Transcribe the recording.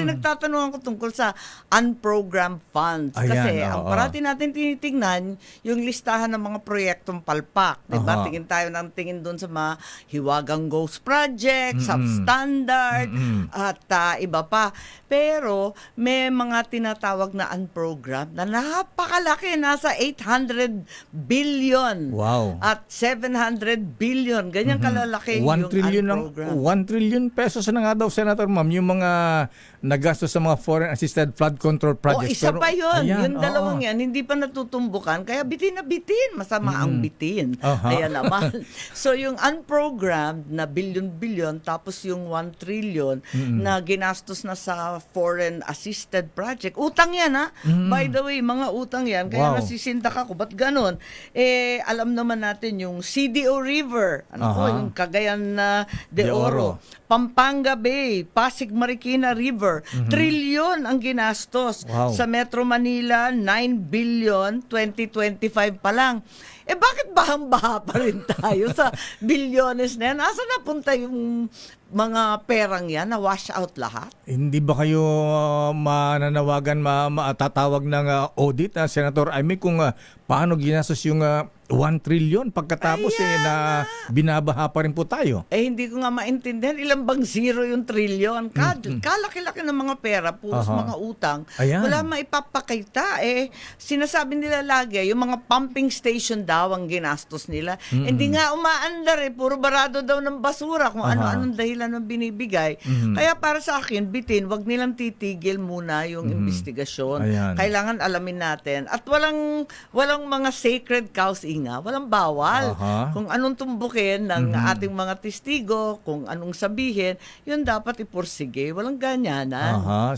Kasi nagtatanong ako tungkol sa unprogrammed funds. Ayan, Kasi oo. ang parati natin tinitingnan, yung listahan ng mga proyektong palpak. Diba? Aha. Tingin tayo ng tingin doon sa mga Hiwagang Ghost Project. Substandard, at ah, iba pa. Pero may mga tinatawag na unprogrammed na napakalaki. Nasa 800 billion Wow. at 700 billion. Ganyan kalalaki 1 yung trillion ng unprogrammed. 1 trillion pesos na nga daw Senator Ma'am yung mga nagastos sa mga foreign assisted flood control O, projects. isa Pero- pa yun. Ayan, yung dalawang yan, hindi pa natutumbukan. Kaya bitin na bitin. Masama ang bitin. Aha. Ayan naman. so, yung unprogrammed na billion-billion, tapos yung 1 trillion na ginastos na sa foreign assisted project. Utang yan, ha? By the way, mga utang yan. Kaya Wow. nasisindak ako. Ba't ganun? Eh, alam naman natin yung CDO River. Ano ko, Aha. yung Cagayan na de, De Oro. Oro. Pampanga Bay, Pasig Marikina River, trilyon ang ginastos. Wow. Sa Metro Manila, 9 billion 2025 pa lang. Eh bakit bahang-baha pa rin tayo sa bilyones na yan? Asa napunta yung mga perang yan na wash out lahat? Hindi ba kayo uh, mananawagan, ma matatawag ng uh, audit, uh, Senator Amy, kung uh, paano ginastos yung uh, 1 trillion pagkatapos eh, na binabaha pa rin po tayo? Eh hindi ko nga maintindihan ilang bang zero yung trilyon. Ka- Kalaki-laki ng mga pera, puros Aha. mga utang. Ayan. Wala maipapakita. Eh, sinasabi nila lagi, yung mga pumping station daw ang ginastos nila. Hindi nga umaandar eh, puro barado daw ng basura kung Aha. ano-anong dahilan ng binibigay. Mhm. Kaya para sa akin, bitin, wag nilang titigil muna yung investigasyon. Ayan. Kailangan alamin natin. At walang walang mga sacred cows inga, walang bawal. Aha. Kung anong tumbukin ng ating mga testigo, kung anong sabihin, yun dapat ipursige. Walang ganyanan. Aha.